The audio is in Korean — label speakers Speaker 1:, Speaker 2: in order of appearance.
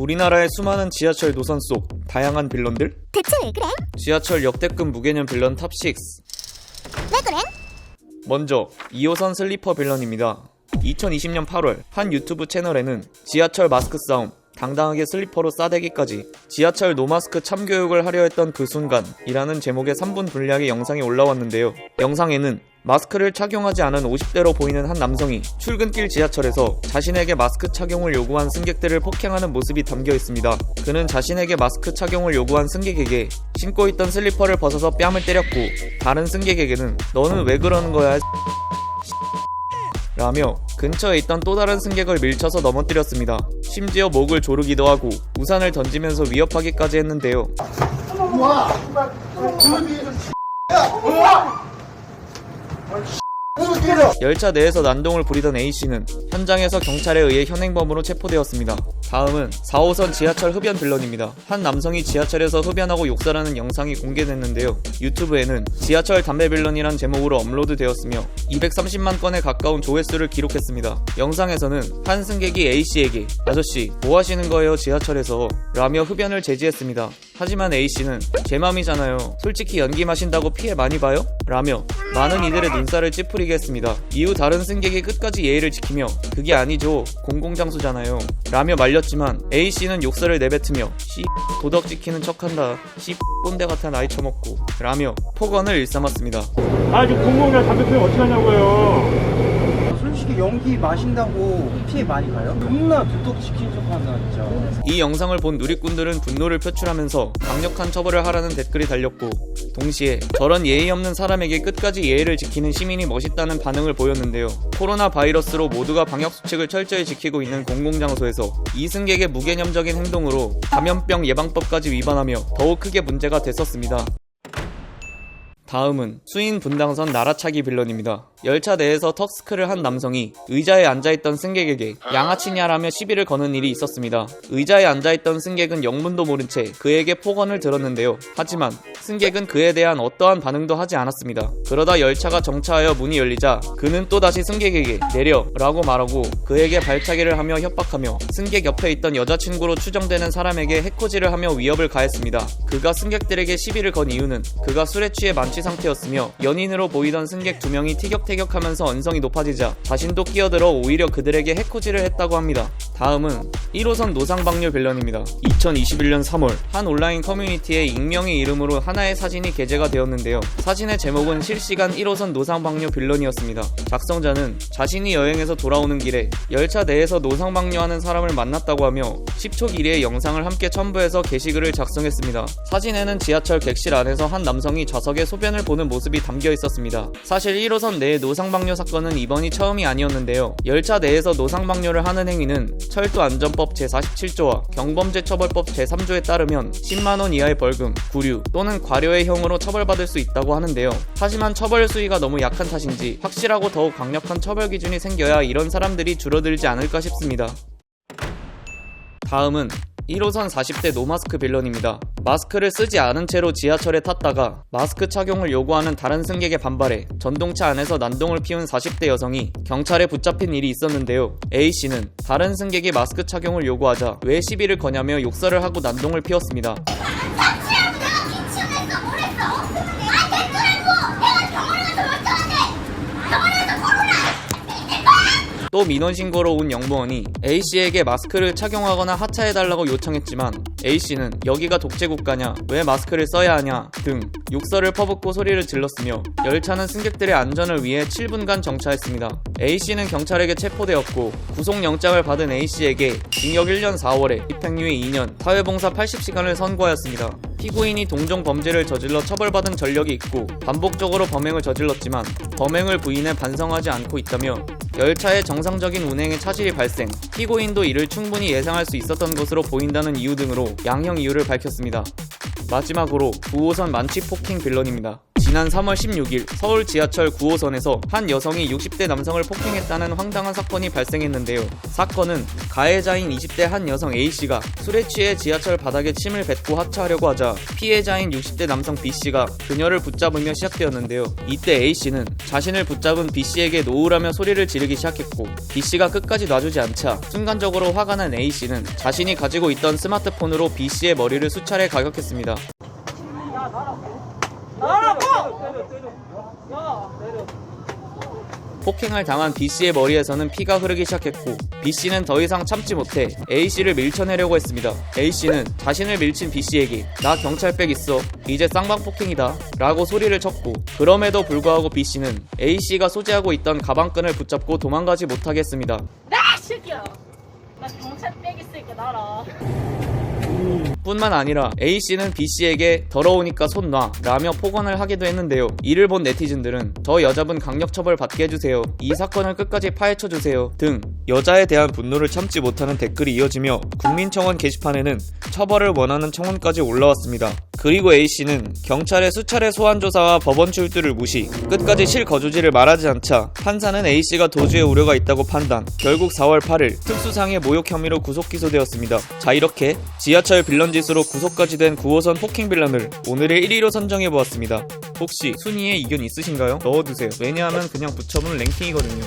Speaker 1: 우리나라의 수많은 지하철 노선 속 다양한 빌런들?
Speaker 2: 대체 왜 그래?
Speaker 1: 지하철 역대급 무개념 빌런 탑6
Speaker 2: 왜 그래?
Speaker 1: 먼저 2호선 슬리퍼 빌런입니다. 2020년 8월 한 유튜브 채널에는 지하철 마스크 싸움, 당당하게 슬리퍼로 싸대기까지 지하철 노마스크 참교육을 하려 했던 그 순간이라는 제목의 3분 분량의 영상이 올라왔는데요. 영상에는 마스크를 착용하지 않은 50대로 보이는 한 남성이 출근길 지하철에서 자신에게 마스크 착용을 요구한 승객들을 폭행하는 모습이 담겨 있습니다. 그는 자신에게 마스크 착용을 요구한 승객에게 신고 있던 슬리퍼를 벗어서 뺨을 때렸고 다른 승객에게는 너는 왜 그러는 거야 라며 근처에 있던 또 다른 승객을 밀쳐서 넘어뜨렸습니다. 심지어 목을 조르기도 하고 우산을 던지면서 위협하기까지 했는데요. Let's 열차 내에서 난동을 부리던 A씨는 현장에서 경찰에 의해 현행범으로 체포되었습니다. 다음은 4호선 지하철 흡연 빌런입니다. 한 남성이 지하철에서 흡연하고 욕설하는 영상이 공개됐는데요. 유튜브에는 지하철 담배 빌런이란 제목으로 업로드되었으며 230만 건에 가까운 조회수를 기록했습니다. 영상에서는 한 승객이 A씨에게 아저씨 뭐 하시는 거예요 지하철에서 라며 흡연을 제지했습니다. 하지만 A씨는 제 맘이잖아요. 솔직히 연기 마신다고 피해 많이 봐요? 라며 많은 이들의 눈살을 찌푸리게 했습니다. 이후 다른 승객이 끝까지 예의를 지키며 그게 아니죠. 공공장소잖아요. 라며 말렸지만 A씨는 욕설을 내뱉으며 씨 도덕 지키는 척한다. 씨 꼰대 같아 나이 처먹고 라며 폭언을 일삼았습니다.
Speaker 3: 아 지금 공공이랑 담배 피우면 어떻게 하냐고요
Speaker 4: 솔직히 연기 마신다고 피해 많이 가요? 겁나 지키는 척 한다 진짜
Speaker 1: 이 영상을 본 누리꾼들은 분노를 표출하면서 강력한 처벌을 하라는 댓글이 달렸고 동시에 저런 예의 없는 사람에게 끝까지 예의를 지키는 시민이 멋있다는 반응을 보였는데요. 코로나 바이러스로 모두가 방역 수칙을 철저히 지키고 있는 공공장소에서 이승객의 무개념적인 행동으로 감염병 예방법까지 위반하며 더욱 크게 문제가 됐었습니다. 다음은 수인 분당선 나라차기 빌런입니다. 열차 내에서 턱스크를 한 남성이 의자에 앉아있던 승객에게 양아치냐라며 시비를 거는 일이 있었습니다. 의자에 앉아있던 승객은 영문도 모른 채 그에게 폭언을 들었는데요. 하지만 승객은 그에 대한 어떠한 반응도 하지 않았습니다. 그러다 열차가 정차하여 문이 열리자 그는 또다시 승객에게 내려 라고 말하고 그에게 발차기를 하며 협박하며 승객 옆에 있던 여자친구로 추정되는 사람에게 해코지를 하며 위협을 가했습니다. 그가 승객들에게 시비를 건 이유는 그가 술에 취해 만취 상태였으며 연인으로 보이던 승객 두 명이 티격태격 하면서 언성이 높아지자 자신도 끼어들어 오히려 그들에게 해코지를 했다고 합니다. 다음은 1호선 노상방뇨 빌런입니다. 2021년 3월 한 온라인 커뮤니티에 익명의 이름으로 하나의 사진이 게재가 되었는데요. 사진의 제목은 실시간 1호선 노상방뇨 빌런이었습니다. 작성자는 자신이 여행에서 돌아오는 길에 열차 내에서 노상방뇨하는 사람을 만났다고 하며 10초 길이의 영상을 함께 첨부해서 게시글을 작성했습니다. 사진에는 지하철 객실 안에서 한 남성이 좌석에 소변을 보는 모습이 담겨 있었습니다. 사실 1호선 내 노상방뇨 사건은 이번이 처음이 아니었는데요. 열차 내에서 노상방뇨를 하는 행위는 철도안전법 제47조와 경범죄처벌법 제3조에 따르면 10만원 이하의 벌금, 구류 또는 과료의 형으로 처벌받을 수 있다고 하는데요. 하지만 처벌 수위가 너무 약한 탓인지 확실하고 더욱 강력한 처벌 기준이 생겨야 이런 사람들이 줄어들지 않을까 싶습니다. 다음은 1호선 40대 노마스크 빌런입니다. 마스크를 쓰지 않은 채로 지하철에 탔다가 마스크 착용을 요구하는 다른 승객의 반발에 전동차 안에서 난동을 피운 40대 여성이 경찰에 붙잡힌 일이 있었는데요. A씨는 다른 승객이 마스크 착용을 요구하자 왜 시비를 거냐며 욕설을 하고 난동을 피웠습니다.
Speaker 2: 착취하고 내가 기침했어 뭘 했어? 아 됐더라고 내가 병원에 가서 멀쩡한데 병원에서 코로나
Speaker 1: 또 민원 신고로 온 영무원이 A씨에게 마스크를 착용하거나 하차해달라고 요청했지만 A씨는 여기가 독재국가냐, 왜 마스크를 써야 하냐 등 욕설을 퍼붓고 소리를 질렀으며 열차는 승객들의 안전을 위해 7분간 정차했습니다. A씨는 경찰에게 체포되었고 구속영장을 받은 A씨에게 징역 1년 4월에 집행유예 2년, 사회봉사 80시간을 선고하였습니다. 피고인이 동종 범죄를 저질러 처벌받은 전력이 있고 반복적으로 범행을 저질렀지만 범행을 부인해 반성하지 않고 있다며 열차의 정상적인 운행에 차질이 발생, 피고인도 이를 충분히 예상할 수 있었던 것으로 보인다는 이유 등으로 양형 이유를 밝혔습니다. 마지막으로 9호선 만취 폭행 빌런입니다. 지난 3월 16일 서울 지하철 9호선에서 한 여성이 60대 남성을 폭행했다는 황당한 사건이 발생했는데요. 사건은 가해자인 20대 한 여성 A씨가 술에 취해 지하철 바닥에 침을 뱉고 하차하려고 하자 피해자인 60대 남성 B씨가 그녀를 붙잡으며 시작되었는데요. 이때 A씨는 자신을 붙잡은 B씨에게 놓으라며 소리를 지르기 시작했고 B씨가 끝까지 놔주지 않자 순간적으로 화가 난 A씨는 자신이 가지고 있던 스마트폰으로 B씨의 머리를 수차례 가격했습니다. 폭행을 당한 B씨의 머리에서는 피가 흐르기 시작했고 B씨는 더 이상 참지 못해 A씨를 밀쳐내려고 했습니다. A씨는 자신을 밀친 B씨에게 나 경찰백 있어 이제 쌍방 폭행이다 라고 소리를 쳤고 그럼에도 불구하고 B씨는 A씨가 소지하고 있던 가방끈을 붙잡고 도망가지 못하게 했습니다.
Speaker 5: 나 새끼야. 나 경찰 백 있으니까 나라.
Speaker 1: 뿐만 아니라 A씨는 B씨에게 더러우니까 손 놔 라며 폭언을 하기도 했는데요. 이를 본 네티즌들은 저 여자분 강력 처벌 받게 해주세요. 이 사건을 끝까지 파헤쳐 주세요. 등 여자에 대한 분노를 참지 못하는 댓글이 이어지며 국민청원 게시판에는 처벌을 원하는 청원까지 올라왔습니다. 그리고 A씨는 경찰의 수차례 소환 조사와 법원 출두를 무시, 끝까지 실거주지를 말하지 않자 판사는 A씨가 도주의 우려가 있다고 판단, 결국 4월 8일 특수상해 모욕 혐의로 구속 기소되었습니다. 자 이렇게 지하철 빌런 지수로 구속까지 된 9호선 폭행 빌런을 오늘의 1위로 선정해보았습니다. 혹시 순위에 이견 있으신가요? 넣어두세요. 왜냐하면 그냥 붙여본 랭킹이거든요.